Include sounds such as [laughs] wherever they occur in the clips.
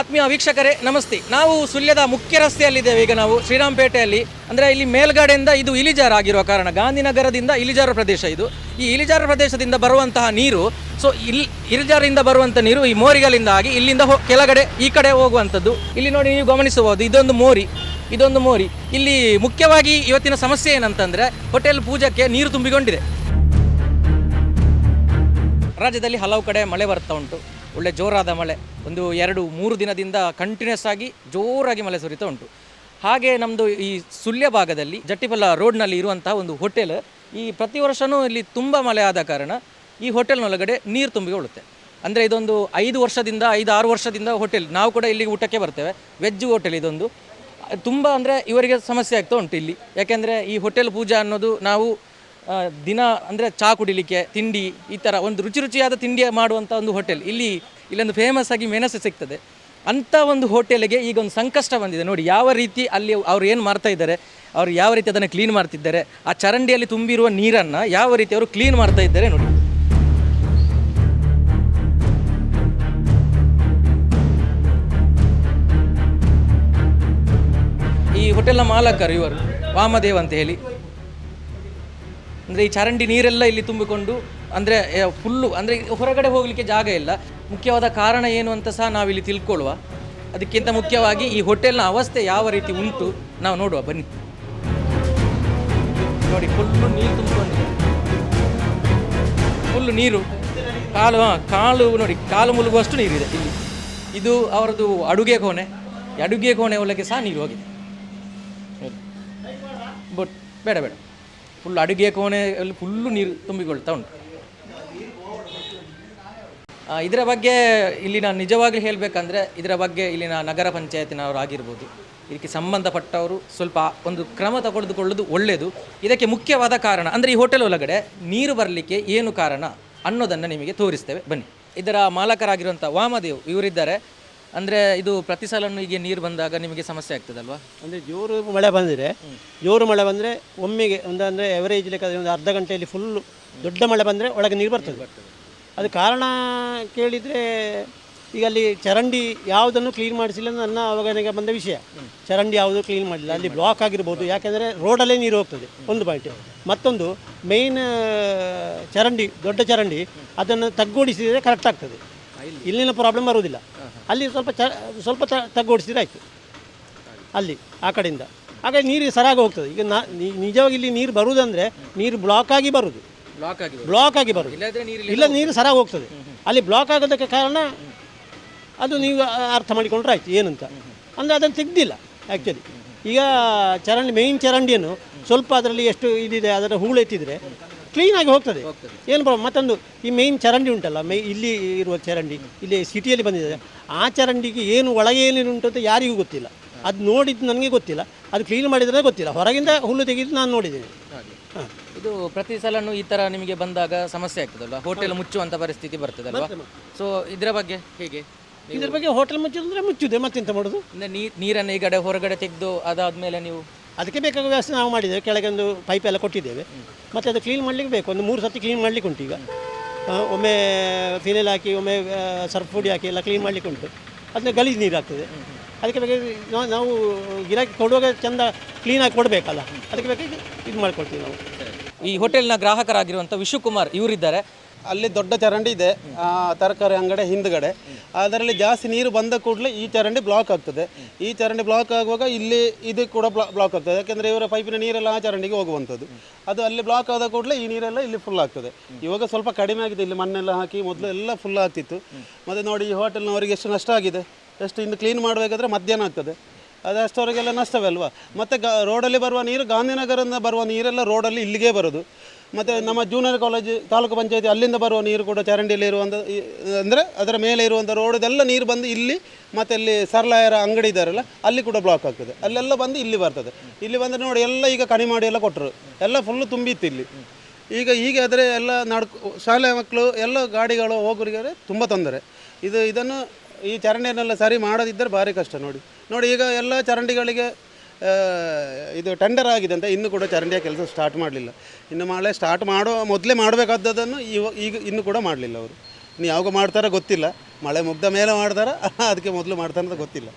ಆತ್ಮೀಯ ವೀಕ್ಷಕರೇ, ನಮಸ್ತೆ. ನಾವು ಸುಳ್ಯದ ಮುಖ್ಯ ರಸ್ತೆಯಲ್ಲಿದ್ದೇವೆ. ಈಗ ನಾವು ಶ್ರೀರಾಮಪೇಟೆಯಲ್ಲಿ ಅಂದರೆ ಇಲ್ಲಿ ಮೇಲ್ಗಡೆಯಿಂದ ಇದು ಇಳಿಜಾರು ಆಗಿರುವ ಕಾರಣ, ಗಾಂಧಿನಗರದಿಂದ ಇಳಿಜಾರು ಪ್ರದೇಶ ಇದು. ಈ ಇಳಿಜಾರು ಪ್ರದೇಶದಿಂದ ಬರುವಂತಹ ನೀರು, ಸೊ ಇಲ್ಲಿ ಇಳಿಜಾರಿಂದ ಬರುವಂಥ ನೀರು ಈ ಮೋರಿಗಳಿಂದ ಆಗಿ ಇಲ್ಲಿಂದ ಕೆಳಗಡೆ, ಈ ಕಡೆ ಹೋಗುವಂಥದ್ದು. ಇಲ್ಲಿ ನೋಡಿ ನೀವು ಗಮನಿಸಬಹುದು, ಇದೊಂದು ಮೋರಿ ಇದೊಂದು ಮೋರಿ. ಇಲ್ಲಿ ಮುಖ್ಯವಾಗಿ ಇವತ್ತಿನ ಸಮಸ್ಯೆ ಏನಂತಂದರೆ, ಹೋಟೆಲ್ ಪೂಜಕ್ಕೆ ನೀರು ತುಂಬಿಕೊಂಡಿದೆ. ರಾಜ್ಯದಲ್ಲಿ ಹಲವು ಕಡೆ ಮಳೆ ಬರ್ತಾ ಉಂಟು. ಒಳ್ಳೆ ಜೋರಾದ ಮಳೆ. ಒಂದು ಎರಡು ಮೂರು ದಿನದಿಂದ ಕಂಟಿನ್ಯೂಸ್ ಆಗಿ ಜೋರಾಗಿ ಮಳೆ ಸುರಿತಾ ಉಂಟು. ಹಾಗೆ ನಮ್ಮದು ಈ ಸುಳ್ಯ ಭಾಗದಲ್ಲಿ ಜಟ್ಟಿಪಲ್ಲ ರೋಡ್ನಲ್ಲಿ ಇರುವಂತಹ ಒಂದು ಹೋಟೆಲ್ ಈ ಪ್ರತಿ ವರ್ಷವೂ ಇಲ್ಲಿ ತುಂಬ ಮಳೆ ಆದ ಕಾರಣ ಈ ಹೋಟೆಲ್ನೊಳಗಡೆ ನೀರು ತುಂಬಿಕೊಳ್ಳುತ್ತೆ. ಅಂದರೆ ಇದೊಂದು ಐದು ವರ್ಷದಿಂದ ಐದು ಆರು ವರ್ಷದಿಂದ ಹೋಟೆಲ್ ನಾವು ಕೂಡ ಇಲ್ಲಿಗೆ ಊಟಕ್ಕೆ ಬರ್ತೇವೆ. ವೆಜ್ ಹೋಟೆಲ್ ಇದೊಂದು. ತುಂಬ ಅಂದರೆ ಇವರಿಗೆ ಸಮಸ್ಯೆ ಆಗ್ತಾ ಉಂಟು ಇಲ್ಲಿ. ಯಾಕೆಂದರೆ ಈ ಹೋಟೆಲ್ ಪೂಜಾ ಅನ್ನೋದು ನಾವು ದಿನ ಅಂದರೆ ಚಹಾ ಕುಡಿಲಿಕ್ಕೆ, ತಿಂಡಿ, ಈ ಥರ ಒಂದು ರುಚಿ ರುಚಿಯಾದ ತಿಂಡಿ ಮಾಡುವಂಥ ಒಂದು ಹೋಟೆಲ್. ಇಲ್ಲಿ ಇಲ್ಲೊಂದು ಫೇಮಸ್ ಆಗಿ ಮೆಣಸು ಸಿಗ್ತದೆ. ಅಂಥ ಒಂದು ಹೋಟೆಲ್ಗೆ ಈಗ ಒಂದು ಸಂಕಷ್ಟ ಬಂದಿದೆ. ನೋಡಿ, ಯಾವ ರೀತಿ ಅಲ್ಲಿ ಅವ್ರು ಏನು ಮಾಡ್ತಾ ಇದ್ದಾರೆ, ಅವ್ರು ಯಾವ ರೀತಿ ಅದನ್ನು ಕ್ಲೀನ್ ಮಾಡ್ತಿದ್ದಾರೆ, ಆ ಚರಂಡಿಯಲ್ಲಿ ತುಂಬಿರುವ ನೀರನ್ನು ಯಾವ ರೀತಿ ಅವರು ಕ್ಲೀನ್ ಮಾಡ್ತಾ ಇದ್ದಾರೆ ನೋಡಿ. ಈ ಹೋಟೆಲ್ನ ಮಾಲಕರು ಇವರು, ವಾಮದೇವ್ ಅಂತ ಹೇಳಿ. ಅಂದರೆ ಈ ಚರಂಡಿ ನೀರೆಲ್ಲ ಇಲ್ಲಿ ತುಂಬಿಕೊಂಡು, ಅಂದರೆ ಫುಲ್ಲು ಅಂದರೆ ಹೊರಗಡೆ ಹೋಗಲಿಕ್ಕೆ ಜಾಗ ಇಲ್ಲ. ಮುಖ್ಯವಾದ ಕಾರಣ ಏನು ಅಂತ ಸಹ ನಾವಿಲ್ಲಿ ತಿಳ್ಕೊಳ್ಳುವ. ಅದಕ್ಕಿಂತ ಮುಖ್ಯವಾಗಿ ಈ ಹೋಟೆಲ್ನ ಅವಸ್ಥೆ ಯಾವ ರೀತಿ ಉಂಟು ನಾವು ನೋಡುವ. ಬನ್ನಿ. ನೋಡಿ ಫುಲ್ಲು ನೀರು ತುಂಬಿಕೊಂಡು ಫುಲ್ಲು ನೀರು, ಕಾಲು, ಹಾಂ, ಕಾಲು, ನೋಡಿ, ಕಾಲು ಮುಳುಗುವಷ್ಟು ನೀರಿದೆ ಇಲ್ಲಿ. ಇದು ಅವರದ್ದು ಅಡುಗೆ ಕೋಣೆ. ಅಡುಗೆ ಕೋಣೆ ಒಳಗೆ ಸಹ ನೀರು ಹೋಗಿದೆ. ಬಟ್, ಬೇಡ ಬೇಡ. ಫುಲ್ ಅಡುಗೆ ಕೋಣೆಯಲ್ಲಿ ಫುಲ್ಲು ನೀರು ತುಂಬಿಕೊಳ್ತಾ ಉಂಟು. ಇದರ ಬಗ್ಗೆ ಇಲ್ಲಿ ನಾನು ನಿಜವಾಗ್ಲೂ ಹೇಳಬೇಕಂದ್ರೆ ಇದರ ಬಗ್ಗೆ ಇಲ್ಲಿನ ನಗರ ಪಂಚಾಯತಿನವರು ಆಗಿರ್ಬೋದು, ಇದಕ್ಕೆ ಸಂಬಂಧಪಟ್ಟವರು ಸ್ವಲ್ಪ ಒಂದು ಕ್ರಮ ತಗೊಳ್ದುಕೊಳ್ಳೋದು ಒಳ್ಳೆಯದು. ಇದಕ್ಕೆ ಮುಖ್ಯವಾದ ಕಾರಣ ಅಂದರೆ ಈ ಹೋಟೆಲ್ ಒಳಗಡೆ ನೀರು ಬರಲಿಕ್ಕೆ ಏನು ಕಾರಣ ಅನ್ನೋದನ್ನು ನಿಮಗೆ ತೋರಿಸ್ತೇವೆ. ಬನ್ನಿ. ಇದರ ಮಾಲಕರಾಗಿರುವಂಥ ವಾಮದೇವ್ ಇವರಿದ್ದಾರೆ. ಅಂದರೆ ಇದು ಪ್ರತಿ ಸಲನೂ ನೀರು ಬಂದಾಗ ನಿಮಗೆ ಸಮಸ್ಯೆ ಆಗ್ತದಲ್ವಾ? ಅಂದರೆ ಜೋರು ಮಳೆ ಬಂದರೆ ಜೋರು ಮಳೆ ಬಂದರೆ ಒಮ್ಮೆಗೆ ಒಂದು ಅಂದರೆ ಎವರೇಜ್ ಲೆಕ್ಕದಲ್ಲಿ ಒಂದು ಅರ್ಧ ಗಂಟೆಯಲ್ಲಿ ಫುಲ್ ದೊಡ್ಡ ಮಳೆ ಬಂದರೆ ಒಳಗೆ ನೀರು ಬರ್ತದೆ. ಅದು ಕಾರಣ ಕೇಳಿದರೆ ಈಗ ಅಲ್ಲಿ ಚರಂಡಿ ಯಾವುದನ್ನು ಕ್ಲೀನ್ ಮಾಡಿಸಿಲ್ಲ ಅಂತ ನನ್ನ ಅವಗಣನೆಗೆ ಬಂದ ವಿಷಯ. ಚರಂಡಿ ಯಾವುದು ಕ್ಲೀನ್ ಮಾಡಿಲ್ಲ. ಅಲ್ಲಿ ಬ್ಲಾಕ್ ಆಗಿರ್ಬೋದು. ಯಾಕೆಂದರೆ ರೋಡಲ್ಲೇ ನೀರು ಹೋಗ್ತದೆ. ಒಂದು ಪಾಯಿಂಟ್ ಮತ್ತೊಂದು ಮೇಯ್ನ್ ಚರಂಡಿ, ದೊಡ್ಡ ಚರಂಡಿ, ಅದನ್ನು ತಗ್ಗೋಡಿಸಿದರೆ ಕರೆಕ್ಟ್ ಆಗ್ತದೆ. ಇಲ್ಲಿನ ಪ್ರಾಬ್ಲಮ್ ಬರುವುದಿಲ್ಲ. ಅಲ್ಲಿ ಸ್ವಲ್ಪ ಚ ಸ್ವಲ್ಪ ತ- ತಗ್ಗೋಡಿಸಿದ್ರೆ ಆಯಿತು. ಅಲ್ಲಿ ಆ ಕಡೆಯಿಂದ. ಹಾಗೆ ನೀರು ಸರಾಗಿ ಹೋಗ್ತದೆ. ಈಗ ನಾ ನಿಜವಾಗಿ ಇಲ್ಲಿ ನೀರು ಬರುವುದಂದರೆ ನೀರು ಬ್ಲಾಕ್ ಆಗಿ ಬರುವುದು ಬ್ಲಾಕ್ ಆಗಿ ಬ್ಲಾಕ್ ಆಗಿ ನೀರು ಇಲ್ಲ ನೀರು ಸರಾಗಿ ಹೋಗ್ತದೆ. ಅಲ್ಲಿ ಬ್ಲಾಕ್ ಆಗೋದಕ್ಕೆ ಕಾರಣ ಅದು ನೀವು ಅರ್ಥ ಮಾಡಿಕೊಂಡ್ರೆ ಆಯ್ತು ಏನಂತ. ಅಂದರೆ ಅದನ್ನು ತೆಗ್ದಿಲ್ಲ ಆ್ಯಕ್ಚುಲಿ ಈಗ ಚರಂಡಿ ಮೇಯ್ನ್ ಚರಂಡಿಯನ್ನು ಸ್ವಲ್ಪ ಅದರಲ್ಲಿ ಎಷ್ಟು ಇದಿದೆ ಅದರ ಹೂಳು ಎತ್ತಿದರೆ ಕ್ಲೀನಾಗಿ ಹೋಗ್ತದೆ. ಏನು ಪ್ರಾಬ್ಲಮ್ ಮತ್ತೊಂದು ಈ ಮೇಯ್ನ್ ಚರಂಡಿ ಉಂಟಲ್ಲ ಮೈ ಇಲ್ಲಿ ಇರುವ ಚರಂಡಿ ಇಲ್ಲಿ ಸಿಟಿಯಲ್ಲಿ ಬಂದಿದೆ. ಆ ಚರಂಡಿಗೆ ಏನು ಒಳಗೆ ಏನೇನು ಉಂಟು ಅಂತ ಯಾರಿಗೂ ಗೊತ್ತಿಲ್ಲ. ಅದು ನೋಡಿದ್ದು ನನಗೆ ಗೊತ್ತಿಲ್ಲ. ಅದು ಕ್ಲೀನ್ ಮಾಡಿದ್ರೆ ಗೊತ್ತಿಲ್ಲ. ಹೊರಗಿಂದ ಹುಲ್ಲು ತೆಗೆದು ನಾನು ನೋಡಿದ್ದೇನೆ. ಹಾಂ. ಇದು ಪ್ರತಿ ಸಲನೂ ಈ ತರ ನಿಮಗೆ ಬಂದಾಗ ಸಮಸ್ಯೆ ಆಗ್ತದಲ್ಲ ಹೋಟೆಲ್ ಮುಚ್ಚುವಂತ ಪರಿಸ್ಥಿತಿ ಬರ್ತದಲ್ವಾ? ಸೊ ಇದರ ಬಗ್ಗೆ ಹೇಗೆ? ಇದ್ರ ಬಗ್ಗೆ ಹೋಟೆಲ್ ಮುಚ್ಚಿದ್ರೆ ಮುಚ್ಚಿದೆ. ಮತ್ತೆಂತ ಮಾಡೋದು? ಮಾಡುದು ನೀ ನೀರನ್ನು ಈ ಕಡೆ ಹೊರಗಡೆ ತೆಗೆದು ಅದಾದ್ಮೇಲೆ ನೀವು ಅದಕ್ಕೆ ಬೇಕಾದ ವ್ಯವಸ್ಥೆ ನಾವು ಮಾಡಿದ್ದೇವೆ. ಕೆಳಗೆ ಒಂದು ಪೈಪ್ ಎಲ್ಲ ಕೊಟ್ಟಿದ್ದೇವೆ. ಮತ್ತೆ ಅದು ಕ್ಲೀನ್ ಮಾಡ್ಲಿಕ್ಕೆ ಬೇಕು. ಒಂದು ಮೂರು ಸತಿ ಕ್ಲೀನ್ ಮಾಡ್ಲಿಕ್ಕೆ ಉಂಟು ಈಗ. ಒಮ್ಮೆ ಫಿನೈಲ್ ಹಾಕಿ, ಒಮ್ಮೆ ಸರ್ಫ್ ಪುಡಿ ಹಾಕಿ ಎಲ್ಲ ಕ್ಲೀನ್ ಮಾಡಲಿಕ್ಕೆ ಉಂಟು. ಅದನ್ನ ಗಲೀಜು ನೀರು ಆಗ್ತದೆ. ಅದಕ್ಕೆ ಬೇಕಾಗಿ ನಾವು- ನಾವು ಗಿರಾಕಿ ಕೊಡುವಾಗ ಚೆಂದ ಕ್ಲೀನಾಗಿ ಕೊಡಬೇಕಲ್ಲ. ಅದಕ್ಕೆ ಬೇಕಾಗಿ ಇದು ಮಾಡ್ಕೊಳ್ತೀವಿ ನಾವು. ಈ ಹೋಟೆಲ್ನ ಗ್ರಾಹಕರಾಗಿರುವಂಥ ವಿಶುಕುಮಾರ್ ಇವರಿದ್ದಾರೆ. ಅಲ್ಲಿ ದೊಡ್ಡ ಚರಂಡಿ ಇದೆ ತರಕಾರಿ ಅಂಗಡಿ ಹಿಂದ್ಗಡೆ. ಅದರಲ್ಲಿ ಜಾಸ್ತಿ ನೀರು ಬಂದ ಕೂಡಲೇ ಈ ಚರಂಡಿ ಬ್ಲಾಕ್ ಆಗ್ತದೆ. ಈ ಚರಂಡಿ ಬ್ಲಾಕ್ ಆಗುವಾಗ ಇಲ್ಲಿ ಇದು ಕೂಡ ಬ್ಲಾಕ್ ಆಗ್ತದೆ. ಯಾಕೆಂದರೆ ಇವರ ಪೈಪಿನ ನೀರೆಲ್ಲ ಆ ಚರಂಡಿಗೆ ಹೋಗುವಂಥದ್ದು. ಅದು ಅಲ್ಲಿ ಬ್ಲಾಕ್ ಆದ ಕೂಡಲೇ ಈ ನೀರೆಲ್ಲ ಇಲ್ಲಿ ಫುಲ್ ಆಗ್ತದೆ. ಇವಾಗ ಸ್ವಲ್ಪ ಕಡಿಮೆ ಆಗಿದೆ. ಇಲ್ಲಿ ಮಣ್ಣೆಲ್ಲ ಹಾಕಿ ಮೊದಲು ಎಲ್ಲ ಫುಲ್ ಆಗ್ತಿತ್ತು. ಮತ್ತು ನೋಡಿ ಈ ಹೋಟೆಲ್ನವರಿಗೆ ಎಷ್ಟು ನಷ್ಟ ಆಗಿದೆ. ಎಷ್ಟು ಇನ್ನು ಕ್ಲೀನ್ ಮಾಡಬೇಕಾದ್ರೆ ಮಧ್ಯಾಹ್ನ ಆಗ್ತದೆ. ಅದು ಅಷ್ಟವರೆಗೆಲ್ಲ ನಷ್ಟವೇ ಅಲ್ವಾ? ಮತ್ತು ಗಾ ರೋಡಲ್ಲಿ ಬರುವ ನೀರು ಗಾಂಧಿನಗರದಿಂದ ಬರುವ ನೀರೆಲ್ಲ ರೋಡಲ್ಲಿ ಇಲ್ಲಿಗೆ ಬರೋದು. ಮತ್ತು ನಮ್ಮ ಜೂನಿಯರ್ ಕಾಲೇಜ್ ತಾಲೂಕು ಪಂಚಾಯತಿ ಅಲ್ಲಿಂದ ಬರುವ ನೀರು ಕೂಡ ಚರಂಡಿಯಲ್ಲಿ ಇರುವಂಥ ಅಂದರೆ ಅದರ ಮೇಲೆ ಇರುವಂಥ ರೋಡದೆಲ್ಲ ನೀರು ಬಂದು ಇಲ್ಲಿ ಮತ್ತು ಇಲ್ಲಿ ಸರ್ಲಾಯರ ಅಂಗಡಿ ಇದ್ದಾರಲ್ಲ, ಅಲ್ಲಿ ಕೂಡ ಬ್ಲಾಕ್ ಆಗ್ತದೆ. ಅಲ್ಲೆಲ್ಲ ಬಂದು ಇಲ್ಲಿ ಬರ್ತದೆ. ಇಲ್ಲಿ ಬಂದರೆ ನೋಡಿ ಎಲ್ಲ ಈಗ ಕಣಿ ಮಾಡಿ ಎಲ್ಲ ಕೊಟ್ಟರು ಎಲ್ಲ ಫುಲ್ಲು ತುಂಬಿತ್ತು ಇಲ್ಲಿ. ಈಗ ಹೀಗೆ ಆದರೆ ಎಲ್ಲ ನಡ್ಕೊ, ಶಾಲೆ ಮಕ್ಕಳು ಎಲ್ಲ ಗಾಡಿಗಳು ಹೋಗೋರಿಗೆ ತುಂಬ ತೊಂದರೆ. ಇದು, ಇದನ್ನು ಈ ಚರಂಡಿಯನ್ನೆಲ್ಲ ಸರಿ ಮಾಡೋದಿದ್ದರೆ ಭಾರಿ ಕಷ್ಟ ನೋಡಿ. ನೋಡಿ ಈಗ ಎಲ್ಲ ಚರಂಡಿಗಳಿಗೆ ಇದು ಟೆಂಡರ್ ಆಗಿದೆ ಅಂತ ಇನ್ನೂ ಕೂಡ ಚರಂಡಿಯ ಕೆಲಸ ಸ್ಟಾರ್ಟ್ ಮಾಡಲಿಲ್ಲ. ಇನ್ನು ಮಳೆ ಸ್ಟಾರ್ಟ್ ಮಾಡೋ, ಮೊದಲೇ ಮಾಡಬೇಕಾದದ್ದನ್ನು ಇವ, ಈಗ ಇನ್ನೂ ಕೂಡ ಮಾಡಲಿಲ್ಲ ಅವರು. ಇನ್ನು ಯಾವಾಗ ಮಾಡ್ತಾರೋ ಗೊತ್ತಿಲ್ಲ. ಮಳೆ ಮುಗ್ದ ಮೇಲೆ ಮಾಡ್ತಾರ, [laughs] ಅದಕ್ಕೆ ಮೊದಲು ಮಾಡ್ತಾರಂತ ಗೊತ್ತಿಲ್ಲ.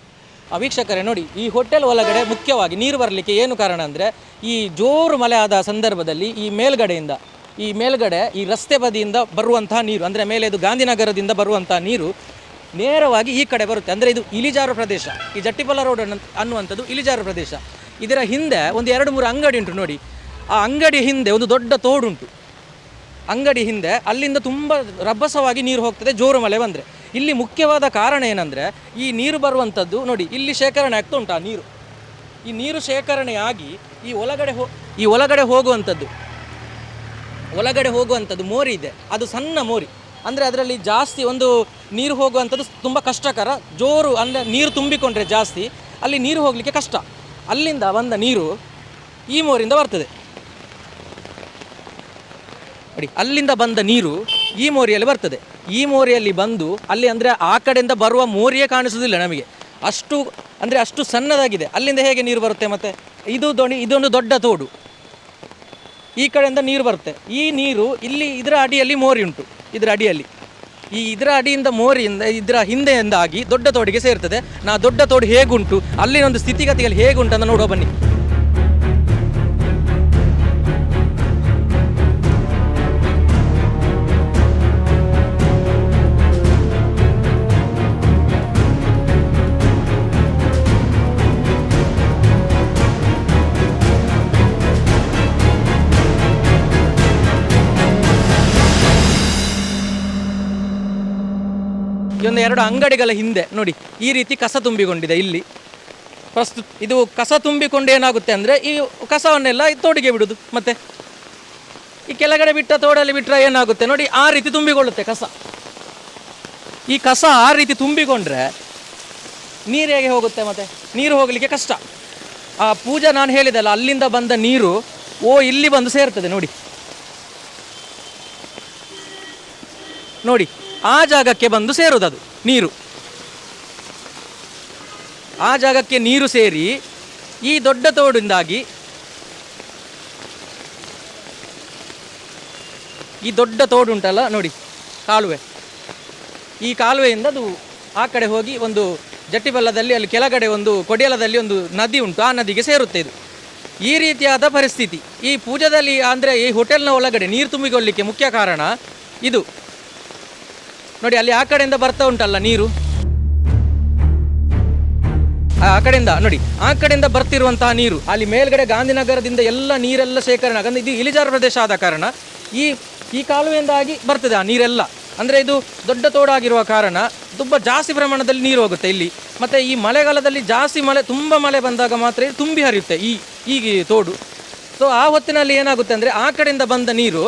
ವೀಕ್ಷಕರೇ, ನೋಡಿ, ಈ ಹೋಟೆಲ್ ಒಳಗಡೆ ಮುಖ್ಯವಾಗಿ ನೀರು ಬರಲಿಕ್ಕೆ ಏನು ಕಾರಣ ಅಂದರೆ, ಈ ಜೋರು ಮಳೆ ಆದ ಸಂದರ್ಭದಲ್ಲಿ ಈ ಮೇಲ್ಗಡೆಯಿಂದ, ಈ ಮೇಲ್ಗಡೆ ಈ ರಸ್ತೆ ಬದಿಯಿಂದ ಬರುವಂತಹ ನೀರು, ಅಂದರೆ ಮೇಲೆ ಇದು ಗಾಂಧಿನಗರದಿಂದ ಬರುವಂತಹ ನೀರು ನೇರವಾಗಿ ಈ ಕಡೆ ಬರುತ್ತೆ. ಅಂದರೆ ಇದು ಇಲಿಜಾರು ಪ್ರದೇಶ. ಈ ಜಟ್ಟಿಪಲ್ಲ ರೋಡ್ ಅನ್ನ- ಅನ್ನುವಂಥದ್ದು ಇಲಿಜಾರು ಪ್ರದೇಶ. ಇದರ ಹಿಂದೆ ಒಂದು ಎರಡು ಮೂರು ಅಂಗಡಿ ಉಂಟು ನೋಡಿ. ಆ ಅಂಗಡಿ ಹಿಂದೆ ಒಂದು ದೊಡ್ಡ ತೋಡುಂಟು. ಅಂಗಡಿ ಹಿಂದೆ ಅಲ್ಲಿಂದ ತುಂಬ ರಭಸವಾಗಿ ನೀರು ಹೋಗ್ತದೆ, ಜೋರು ಮಳೆ ಬಂದರೆ. ಇಲ್ಲಿ ಮುಖ್ಯವಾದ ಕಾರಣ ಏನಂದರೆ, ಈ ನೀರು ಬರುವಂಥದ್ದು ನೋಡಿ, ಇಲ್ಲಿ ಶೇಖರಣೆ ಆಗ್ತಾ ಉಂಟು ಆ ನೀರು. ಈ ನೀರು ಶೇಖರಣೆಯಾಗಿ ಈ ಒಳಗಡೆ ಹೋ ಈ ಒಳಗಡೆ ಹೋಗುವಂಥದ್ದು ಒಳಗಡೆ ಹೋಗುವಂಥದ್ದು ಮೋರಿ ಇದೆ. ಅದು ಸಣ್ಣ ಮೋರಿ. ಅಂದರೆ ಅದರಲ್ಲಿ ಜಾಸ್ತಿ ಒಂದು ನೀರು ಹೋಗುವಂಥದ್ದು ತುಂಬ ಕಷ್ಟಕರ. ಜೋರು ಅಂದರೆ ನೀರು ತುಂಬಿಕೊಂಡ್ರೆ ಜಾಸ್ತಿ, ಅಲ್ಲಿ ನೀರು ಹೋಗಲಿಕ್ಕೆ ಕಷ್ಟ. ಅಲ್ಲಿಂದ ಬಂದ ನೀರು ಈ ಮೋರಿಂದ ಬರ್ತದೆ. ನೋಡಿ, ಅಲ್ಲಿಂದ ಬಂದ ನೀರು ಈ ಮೋರಿಯಲ್ಲಿ ಬರ್ತದೆ. ಈ ಮೋರಿಯಲ್ಲಿ ಬಂದು ಅಲ್ಲಿ ಅಂದರೆ ಆ ಕಡೆಯಿಂದ ಬರುವ ಮೋರಿಯೇ ಕಾಣಿಸೋದಿಲ್ಲ ನಮಗೆ. ಅಷ್ಟು ಅಂದರೆ ಅಷ್ಟು ಸಣ್ಣದಾಗಿದೆ. ಅಲ್ಲಿಂದ ಹೇಗೆ ನೀರು ಬರುತ್ತೆ ಮತ್ತೆ? ಇದು ದೋಣಿ, ಇದೊಂದು ದೊಡ್ಡ ತೋಡು. ಈ ಕಡೆಯಿಂದ ನೀರು ಬರುತ್ತೆ. ಈ ನೀರು ಇಲ್ಲಿ ಇದರ ಅಡಿಯಲ್ಲಿ ಮೋರಿ ಉಂಟು. ಇದರ ಅಡಿಯಲ್ಲಿ. ಈ ಇದರ ಅಡಿಯಿಂದ ಮೋರಿಯಿಂದ, ಇದರ ಹಿಂದೆಯಿಂದಾಗಿ ದೊಡ್ಡ ತೋಡಿಗೆ ಸೇರ್ತದೆ. ನಾ ದೊಡ್ಡ ತೋಡು ಹೇಗುಂಟು? ಅಲ್ಲಿನ ಒಂದು ಸ್ಥಿತಿಗತಿಗಳು ಹೇಗುಂಟು ಅಂತ ನೋಡುವ ಬನ್ನಿ. ಒಂದು ಎರಡು ಅಂಗಡಿಗಳ ಹಿಂದೆ, ನೋಡಿ, ಈ ರೀತಿ ಕಸ ತುಂಬಿಕೊಂಡಿದೆ ಇಲ್ಲಿ. ಪ್ರಸ್ತುತ ಇದು ಕಸ ತುಂಬಿಕೊಂಡು ಏನಾಗುತ್ತೆ ಅಂದರೆ, ಈ ಕಸವನ್ನೆಲ್ಲ ತೋಡಿಗೆ ಬಿಡುದು, ಮತ್ತೆ ಈ ಕೆಳಗಡೆ ಬಿಟ್ಟ ತೋಡಲ್ಲಿ ಬಿಟ್ಟರೆ ಏನಾಗುತ್ತೆ? ನೋಡಿ, ಆ ರೀತಿ ತುಂಬಿಕೊಳ್ಳುತ್ತೆ ಕಸ. ಈ ಕಸ ಆ ರೀತಿ ತುಂಬಿಕೊಂಡ್ರೆ ನೀರು ಹೇಗೆ ಹೋಗುತ್ತೆ ಮತ್ತೆ? ನೀರು ಹೋಗಲಿಕ್ಕೆ ಕಷ್ಟ. ಆ ಪೂಜಾ ನಾನು ಹೇಳಿದಲ್ಲ, ಅಲ್ಲಿಂದ ಬಂದ ನೀರು, ಓ, ಇಲ್ಲಿ ಬಂದು ಸೇರ್ತದೆ, ನೋಡಿ. ನೋಡಿ, ಆ ಜಾಗಕ್ಕೆ ಬಂದು ಸೇರುವುದು ನೀರು. ಆ ಜಾಗಕ್ಕೆ ನೀರು ಸೇರಿ ಈ ದೊಡ್ಡ ತೋಡಿಂದಾಗಿ ಈ ದೊಡ್ಡ ತೋಡು ಉಂಟಲ್ಲ ನೋಡಿ, ಕಾಲುವೆ. ಈ ಕಾಲುವೆಯಿಂದ ಅದು ಆ ಕಡೆ ಹೋಗಿ ಒಂದು ಜಟ್ಟಿಬಲ್ಲದಲ್ಲಿ ಅಲ್ಲಿ ಕೆಳಗಡೆ ಒಂದು ಕೊಡಿಯಲದಲ್ಲಿ ಒಂದು ನದಿ ಉಂಟು, ಆ ನದಿಗೆ ಸೇರುತ್ತೆ ಇದು. ಈ ರೀತಿಯಾದ ಪರಿಸ್ಥಿತಿ. ಈ ಪೂಜಾದಲ್ಲಿ ಅಂದರೆ ಈ ಹೋಟೆಲ್ನ ಒಳಗಡೆ ನೀರು ತುಂಬಿಕೊಳ್ಳಿಕ್ಕೆ ಮುಖ್ಯ ಕಾರಣ ಇದು. ನೋಡಿ, ಅಲ್ಲಿ ಆ ಕಡೆಯಿಂದ ಬರ್ತಾ ಉಂಟಲ್ಲ ನೀರು? ಆ ಕಡೆಯಿಂದ, ನೋಡಿ, ಆ ಕಡೆಯಿಂದ ಬರ್ತಿರುವಂತಹ ನೀರು, ಅಲ್ಲಿ ಮೇಲ್ಗಡೆ ಗಾಂಧಿನಗರದಿಂದ ಎಲ್ಲ ನೀರೆಲ್ಲ ಶೇಖರಣೆ ಆಗಂದ್ರೆ ಇದು ಇಳಿಜಾರು ಪ್ರದೇಶ ಆದ ಕಾರಣ ಈ ಈ ಕಾಲುವೆಯಿಂದಾಗಿ ಬರ್ತದೆ ಆ ನೀರೆಲ್ಲ. ಅಂದರೆ ಇದು ದೊಡ್ಡ ತೋಡಾಗಿರುವ ಕಾರಣ ತುಂಬ ಜಾಸ್ತಿ ಪ್ರಮಾಣದಲ್ಲಿ ನೀರು ಹೋಗುತ್ತೆ ಇಲ್ಲಿ. ಮತ್ತು ಈ ಮಳೆಗಾಲದಲ್ಲಿ ಜಾಸ್ತಿ ಮಳೆ, ತುಂಬ ಮಳೆ ಬಂದಾಗ ಮಾತ್ರ ತುಂಬಿ ಹರಿಯುತ್ತೆ ಈ ಈ ತೋಡು. ಸೊ ಆ ಹೊತ್ತಿನಲ್ಲಿ ಏನಾಗುತ್ತೆ ಅಂದರೆ ಆ ಕಡೆಯಿಂದ ಬಂದ ನೀರು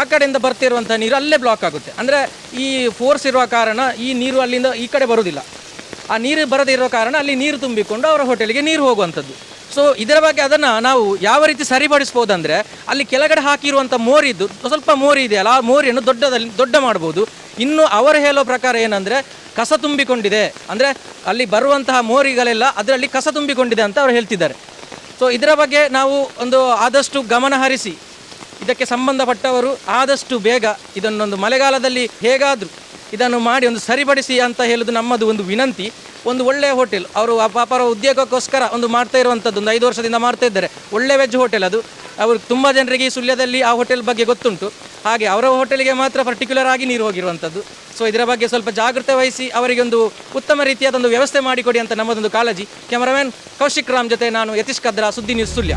ಆ ಕಡೆಯಿಂದ ಬರ್ತಿರುವಂಥ ನೀರು ಅಲ್ಲೇ ಬ್ಲಾಕ್ ಆಗುತ್ತೆ. ಅಂದರೆ ಈ ಫೋರ್ಸ್ ಇರುವ ಕಾರಣ ಈ ನೀರು ಅಲ್ಲಿಂದ ಈ ಕಡೆ ಬರುವುದಿಲ್ಲ. ಆ ನೀರು ಬರದೇ ಕಾರಣ ಅಲ್ಲಿ ನೀರು ತುಂಬಿಕೊಂಡು ಅವರ ಹೋಟೆಲ್ಗೆ ನೀರು ಹೋಗುವಂಥದ್ದು. ಸೊ ಇದರ ಬಗ್ಗೆ ಅದನ್ನು ನಾವು ಯಾವ ರೀತಿ ಸರಿಪಡಿಸ್ಬೋದಂದರೆ, ಅಲ್ಲಿ ಕೆಳಗಡೆ ಹಾಕಿರುವಂಥ ಮೋರಿದ್ದು, ಸ್ವಲ್ಪ ಮೋರಿ ಇದೆಯಲ್ಲ, ಆ ಮೋರಿಯನ್ನು ದೊಡ್ಡದಲ್ಲಿ, ದೊಡ್ಡ ಮಾಡ್ಬೋದು. ಇನ್ನು ಅವರು ಹೇಳೋ ಪ್ರಕಾರ ಏನಂದರೆ, ಕಸ ತುಂಬಿಕೊಂಡಿದೆ. ಅಂದರೆ ಅಲ್ಲಿ ಬರುವಂತಹ ಮೋರಿಗಳೆಲ್ಲ ಅದರಲ್ಲಿ ಕಸ ತುಂಬಿಕೊಂಡಿದೆ ಅಂತ ಅವರು ಹೇಳ್ತಿದ್ದಾರೆ. ಸೊ ಇದರ ಬಗ್ಗೆ ನಾವು ಒಂದು ಆದಷ್ಟು ಗಮನ ಹರಿಸಿ ಇದಕ್ಕೆ ಸಂಬಂಧಪಟ್ಟವರು ಆದಷ್ಟು ಬೇಗ ಇದನ್ನೊಂದು ಮಳೆಗಾಲದಲ್ಲಿ ಹೇಗಾದರೂ ಇದನ್ನು ಮಾಡಿ ಒಂದು ಸರಿಪಡಿಸಿ ಅಂತ ಹೇಳೋದು ನಮ್ಮದು ಒಂದು ವಿನಂತಿ. ಒಂದು ಒಳ್ಳೆಯ ಹೋಟೆಲ್. ಅವರು ಪಾಪರ ಉದ್ಯೋಗಕ್ಕೋಸ್ಕರ ಒಂದು ಮಾಡ್ತಾ ಇರುವಂಥದ್ದು ಒಂದು ಐದು ವರ್ಷದಿಂದ ಮಾಡ್ತಾ ಇದ್ದಾರೆ. ಒಳ್ಳೆ ವೆಜ್ ಹೋಟೆಲ್ ಅದು. ಅವರು ತುಂಬ ಜನರಿಗೆ ಈ ಸುಳ್ಯದಲ್ಲಿ ಆ ಹೋಟೆಲ್ ಬಗ್ಗೆ ಗೊತ್ತುಂಟು. ಹಾಗೆ ಅವರ ಹೋಟೆಲ್ಗೆ ಮಾತ್ರ ಪರ್ಟಿಕ್ಯುಲರ್ ಆಗಿ ನೀರು ಹೋಗಿರುವಂಥದ್ದು ಸೊ ಇದರ ಬಗ್ಗೆ ಸ್ವಲ್ಪ ಜಾಗೃತೆ ವಹಿಸಿ ಅವರಿಗೆ ಒಂದು ಉತ್ತಮ ರೀತಿಯಾದ ಒಂದು ವ್ಯವಸ್ಥೆ ಮಾಡಿಕೊಡಿ ಅಂತ ನಮ್ಮದೊಂದು ಕಾಳಜಿ. ಕ್ಯಾಮರಾಮ್ಯಾನ್ ಕೌಶಿಕ್ ರಾಮ್ ಜೊತೆ ನಾನು Yathish Kadra, Suddi news Sullia